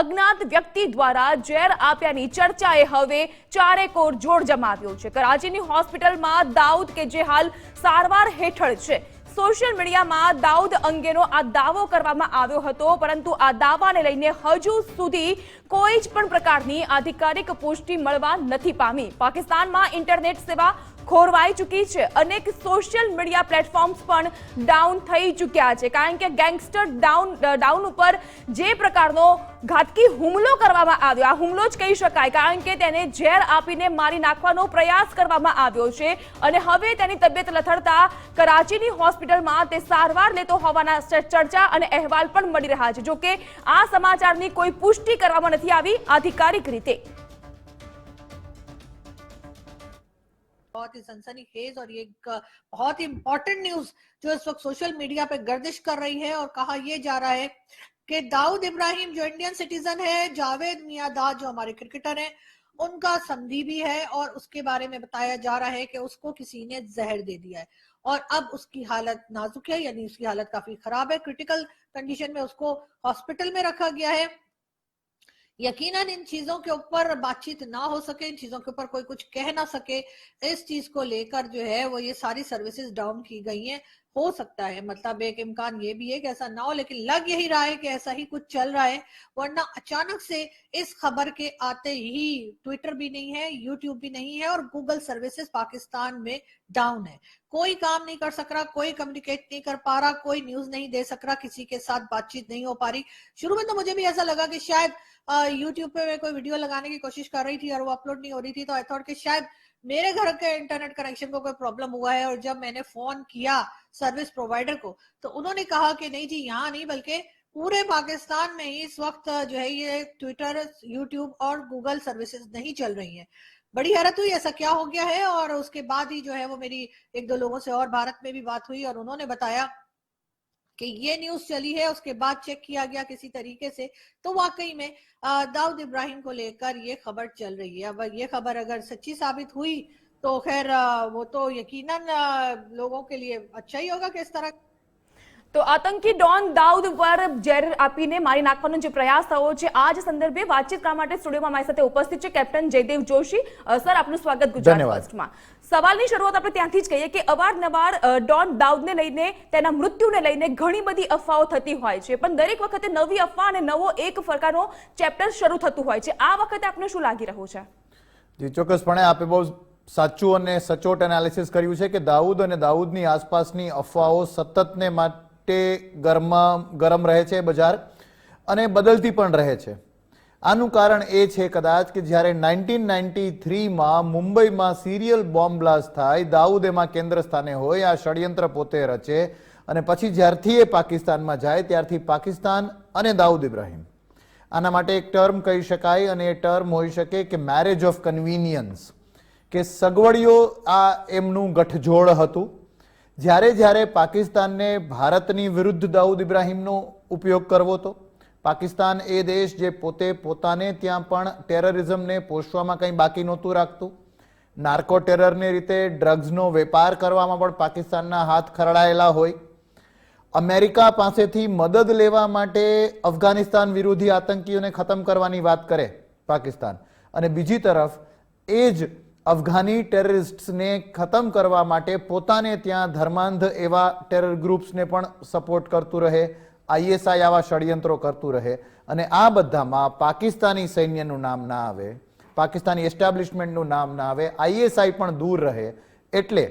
અજ્ઞાત વ્યક્તિ દ્વારા ઝેર આપ્યાની ચર્ચાએ હવે ચારેકોર જોર જમાવ્યો છે. કરાચીની હોસ્પિટલમાં દાઉદ કે જે હાલ સારવાર હેઠળ છે. સોશિયલ મીડિયામાં દાઉદ અંગેનો આ દાવો કરવામાં આવ્યો હતો, પરંતુ આ દાવાને લઈને હજુ સુધી કોઈ જ પણ પ્રકારની આધિકારિક પુષ્ટિ મળવા નથી પામી. પાકિસ્તાનમાં ઇન્ટરનેટ સેવા ખોરવાઈ ચૂકી છે. અનેક સોશિયલ મીડિયા પ્લેટફોર્મ્સ પણ ડાઉન થઈ ચૂક્યા છે. કારણ કે ગેંગસ્ટર ડાઉન ડાઉન ઉપર જે પ્રકારનો ઘાતકી હુમલો કરવામાં આવ્યો, આ હુમલો જ કહી શકાય. કારણ કે તેને ઝેર આપીને મારી નાખવાનો પ્રયાસ કરવામાં આવ્યો છે અને હવે તેની તબિયત લથડતા કરાચીની હોસ્પિટલમાં તે સારવાર લેતો હોવાના ચર્ચા અને અહેવાલ પણ મળી રહ્યા છે. જોકે આ સમાચારની કોઈ પુષ્ટિ કરવામાં નથી આવી આધિકારિક રીતે. बहुत ही सनसनीखेज और ये एक बहुत ही इम्पोर्टेंट न्यूज़ जो इस वक्त सोशल मीडिया पे गर्दिश कर रही है और कहा यह जा रहा है कि दाऊद इब्राहिम जो इंडियन सिटीजन है, जावेद मियादाद जो हमारे क्रिकेटर हैं, उनका समधी भी है और उसके बारे में बताया जा रहा है कि उसको किसी ने जहर दे दिया है। और अब उसकी हालत नाजुक है, यानी उसकी हालत काफ़ी खराब है। क्रिटिकल कंडीशन में उसको हॉस्पिटल में रखा गया है। यकीनन इन चीज़ों के ऊपर बातचीत ना हो सके, इन चीज़ों के ऊपर कोई कुछ कह ना सके, इस चीज़ को लेकर जो है वो ये सारी सर्विसेज़ डाउन की गई हैं। हो सकता है मतलब एक इम्कान ये भी है कि ऐसा ना हो, लेकिन लग यही रहा है कि ऐसा ही कुछ चल रहा है, वरना अचानक से इस खबर के आते ही ट्विटर भी नहीं है यूट्यूब भी नहीं है और गूगल सर्विसेज़ पाकिस्तान में डाउन है। कोई काम नहीं कर सक रहा, कोई कम्युनिकेट नहीं कर पा रहा, कोई न्यूज़ नहीं दे सक रहा, किसी के साथ बातचीत नहीं हो पा रही। शुरू में तो मुझे भी ऐसा लगा कि शायद यूट्यूब पे मैं कोई वीडियो लगाने की कोशिश कर रही थी और वो अपलोड नहीं हो रही थी तो आई थॉट कि शायद मेरे घर के इंटरनेट कनेक्शन को कोई प्रॉब्लम हुआ है और जब मैंने फ़ोन किया सर्विस प्रोवाइडर को तो उन्होंने कहा कि नहीं जी, यहाँ नहीं, बल्कि पूरे पाकिस्तान में इस वक्त जो है ये ट्विटर यूट्यूब और गूगल सर्विसेज़ नहीं चल रही हैं। बड़ी हैरत हुई, ऐसा क्या हो गया है? और उसके बाद ही जो है वो मेरी एक दो लोगों से और भारत में भी बात हुई और उन्होंने बताया कि ये न्यूज़ चली है, उसके बाद चेक किया गया किसी तरीके से तो वाकई में दाऊद इब्राहिम को लेकर ये खबर चल रही है। अब ये खबर अगर सच्ची साबित हुई तो खैर वो तो यकीनन लोगों के लिए अच्छा ही होगा कि इस तरह તો આતંકી ડોન દાઉદ પર ઝેર આપીને મારી નાખવાનો જે પ્રયાસ થયો છે આ જ સંદર્ભે વાતચીત કરવા માટે સ્ટુડિયોમાં મારી સાથે ઉપસ્થિત છે કેપ્ટન જયદેવ જોશી. સર આપનું સ્વાગત ગુજરાત ફર્સ્ટમાં સવાલની શરૂઆત આપણે ત્યાંથી જ કહીએ કે અવારનવાર ડોન દાઉદને લઈને તેના મૃત્યુને લઈને ઘણી બધી અફવાઓ થતી હોય છે. પણ દરેક વખતે નવી અફવા અને નવો એક પ્રકારનો ચેપ્ટર શરૂ થતું હોય છે. આ વખતે આપને શું લાગી રહ્યું છે? જી ચોક્કસપણે આપે બહુ સાચું અને સચોટ એનાલિસિસ કર્યું છે કે દાઉદ અને દાઉદની આસપાસની અફવાઓ સતતને માટે ગરમ ગરમ રહે છે બજાર અને બદલતી પણ રહે છે. આનું કારણ એ છે કદાચ કે જ્યારે નાઇન્ટીન નાઇન્ટી થ્રીમાં મુંબઈમાં સિરિયલ બોમ્બ બ્લાસ્ટ થાય, દાઉદ એમાં કેન્દ્ર સ્થાને હોય, આ ષડયંત્ર પોતે રચે અને પછી જ્યારથી એ પાકિસ્તાનમાં જાય ત્યારથી પાકિસ્તાન અને દાઉદ ઇબ્રાહિમ. આના માટે એક ટર્મ કહી શકાય અને એ ટર્મ હોઈ શકે કે મેરેજ ઓફ કન્વીનિયન્સ કે સગવડીઓ આ એમનું ગઠજોડ હતું. જ્યારે જ્યારે પાકિસ્તાનને ભારતની વિરુદ્ધ દાઉદ ઇબ્રાહિમનો ઉપયોગ કરવો હતો, પાકિસ્તાન એ દેશ જે પોતે પોતાને ત્યાં પણ ટેરરિઝમને પોષવામાં કંઈ બાકી નહોતું રાખતું. નાર્કો ટેરરની રીતે ડ્રગ્સનો વેપાર કરવામાં પણ પાકિસ્તાનના હાથ ખરડાયેલા હોય. અમેરિકા પાસેથી મદદ લેવા માટે અફઘાનિસ્તાન વિરોધી આતંકીઓને ખતમ કરવાની વાત કરે પાકિસ્તાન. અને બીજી તરફ એ જ અફઘાની ટેરરિસ્ટને ખતમ કરવા માટે પોતાને ત્યાં ધર્માંધ એવા ટેરર ગ્રુપ્સને પણ સપોર્ટ કરતું રહે આઈએસઆઈ આવા ષડયંત્રો કરતું રહે અને આ બધામાં પાકિસ્તાની સૈન્યનું નામ ના આવે પાકિસ્તાની એસ્ટાબ્લિશમેન્ટનું નામ ના આવે આઈએસઆઈ પણ દૂર રહે. એટલે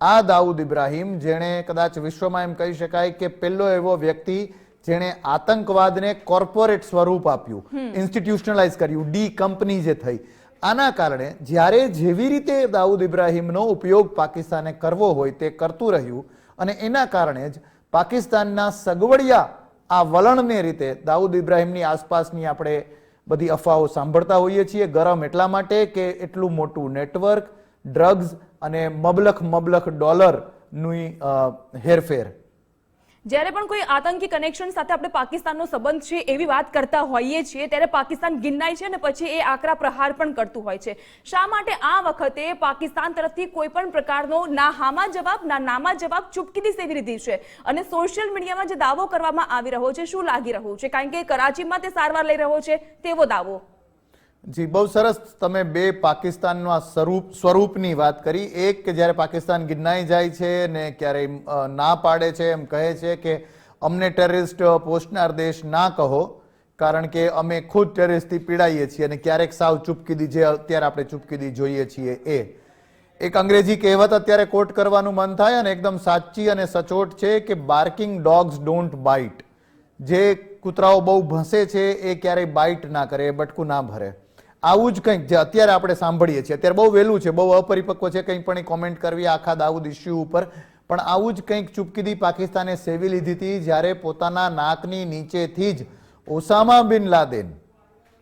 આ દાઉદ ઇબ્રાહિમ જેણે કદાચ વિશ્વમાં એમ કહી શકાય કે પહેલો એવો વ્યક્તિ જેણે આતંકવાદને કોર્પોરેટ સ્વરૂપ આપ્યું ઇન્સ્ટિટ્યુશનલાઇઝ કર્યું ડી કંપની જે થઈ. આના કારણે જ્યારે જેવી રીતે દાઉદ ઇબ્રાહિમનો ઉપયોગ પાકિસ્તાને કરવો હોય તે કરતું રહ્યું અને એના કારણે જ પાકિસ્તાનના સગવડિયા આ વલણને રીતે દાઉદ ઇબ્રાહીમની આસપાસની આપણે બધી અફવાઓ સાંભળતા હોઈએ છીએ, ગરમ એટલા માટે કે એટલું મોટું નેટવર્ક, ડ્રગ્સ અને મબલખ મબલખ ડોલરની હેરફેર. જ્યારે પણ કોઈ આતંકી કનેક્શન સાથે આપણે પાકિસ્તાનનો સંબંધ છે એવી વાત કરતા હોઈએ છીએ, ત્યારે પાકિસ્તાન ગિન્નાય છે ને પછી એ આકરા પ્રહાર પણ કરતું હોય છે. શા માટે આ વખતે પાકિસ્તાન તરફથી કોઈ પણ પ્રકારનો ના હામા જવાબ, ના નામા જવાબ ચૂપકીથી સેવી લીધી છે? અને સોશિયલ મીડિયામાં જે દાવો કરવામાં આવી રહ્યો છે, શું લાગી રહ્યું છે? કારણ કે કરાચીમાં તે સારવાર લઈ રહ્યો છે, તેવો દાવો. જી, બહુ સરસ તમે બે પાકિસ્તાનના સ્વરૂપ સ્વરૂપની વાત કરી. એક કે જ્યારે પાકિસ્તાન ગિરનાઈ જાય છે ને ક્યારેય ના પાડે છે, એમ કહે છે કે અમને ટેરરિસ્ટ પોસ્ટનાર દેશ ના કહો, કારણ કે અમે ખુદ ટેરરિસ્ટથી પીડાઈએ છીએ અને ક્યારેક સાવ ચૂપકીદી જે અત્યારે આપણે ચૂપકીદી જોઈએ છીએ એ. એક અંગ્રેજી કહેવત અત્યારે કોટ કરવાનું મન થાય અને એકદમ સાચી અને સચોટ છે કે બાર્કિંગ ડોગ્સ ડોન્ટ બાઇટ જે કૂતરાઓ બહુ ભસે છે એ ક્યારેય બાઇટ ના કરે, એ બટકું ના ભરે. આવું જ કંઈક જે અત્યારે આપણે સાંભળીએ છીએ. અત્યારે બહુ વહેલું છે, બહુ અપરિપક્વ છે, કંઈ પણ કોમેન્ટ કરવી, આખા દાઉદ ઇસ્યુ ઉપર. પણ આવું જ કંઈક ચૂપકીદી પાકિસ્તાને સેવી લીધી હતી જ્યારે પોતાના નાકની નીચેથી જ ઓસામા બિન લાદેન,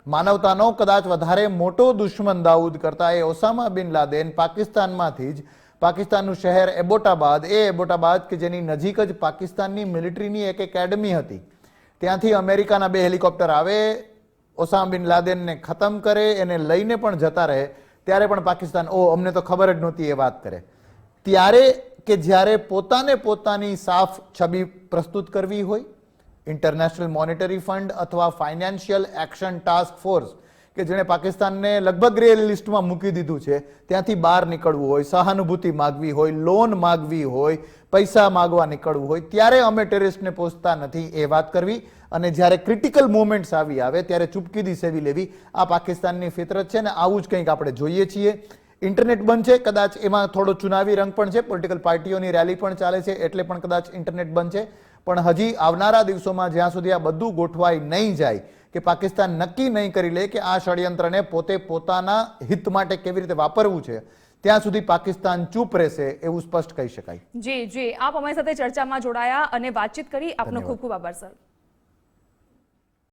માનવતાનો કદાચ વધારે મોટો દુશ્મન દાઉદ કરતા, એ ઓસામા બિન લાદેન પાકિસ્તાનમાંથી જ, પાકિસ્તાનનું શહેર એબોટાબાદ, એ એબોટાબાદ કે જેની નજીક જ પાકિસ્તાનની મિલિટરીની એક એકેડમી હતી. ત્યાંથી અમેરિકાના બે હેલિકોપ્ટર આવે ઓસામા બિન લાદેનને ખતમ કરે, એને લઈને પણ જતા રહે, ત્યારે પણ પાકિસ્તાન ઓ અમને તો ખબર જ નહોતી એ વાત કરે. ત્યારે કે જ્યારે પોતાને પોતાની સાફ છબી પ્રસ્તુત કરવી હોય, ઇન્ટરનેશનલ મોનેટરી ફંડ અથવા ફાઇનાન્શિયલ એક્શન ટાસ્ક ફોર્સ કે જેણે પાકિસ્તાનને લગભગ ગ્રે લિસ્ટમાં મૂકી દીધું છે, ત્યાંથી બહાર નીકળવું હોય, સહાનુભૂતિ માગવી હોય લોન માગવી હોય, પૈસા માગવા નીકળવું હોય, ત્યારે અમે ટેરરિસ્ટને પહોંચતા નથી એ વાત કરવી. અને જ્યારે ક્રિટિકલ મોમેન્ટ્સ આવી આવે, ત્યારે ચૂપકીદી સેવી લેવી. આ પાકિસ્તાનની ફિતરત છે ને આવું જ કંઈક આપણે જોઈએ છીએ. ઇન્ટરનેટ બંધ છે, કદાચ એમાં થોડો ચુનાવી રંગ પણ છે પોલિટિકલ પાર્ટીઓની રેલી પણ ચાલે છે, એટલે પણ કદાચ ઇન્ટરનેટ બંધ છે. પણ હજી આવનારા દિવસોમાં જ્યાં સુધી આ બધું ગોઠવાઈ નહીં જાય કે પાકિસ્તાન નક્કી નહીં કરી લે કે આ ષડયંત્રને પોતે પોતાના હિત માટે કેવી રીતે વાપરવું છે ત્યાં સુધી પાકિસ્તાન ચૂપ રહેશે એવું સ્પષ્ટ કહી શકાય. જી જી. આપ અમારી સાથે ચર્ચામાં જોડાયા અને વાતચીત કરી આપનો. ખૂબ ખૂબ આભાર સર.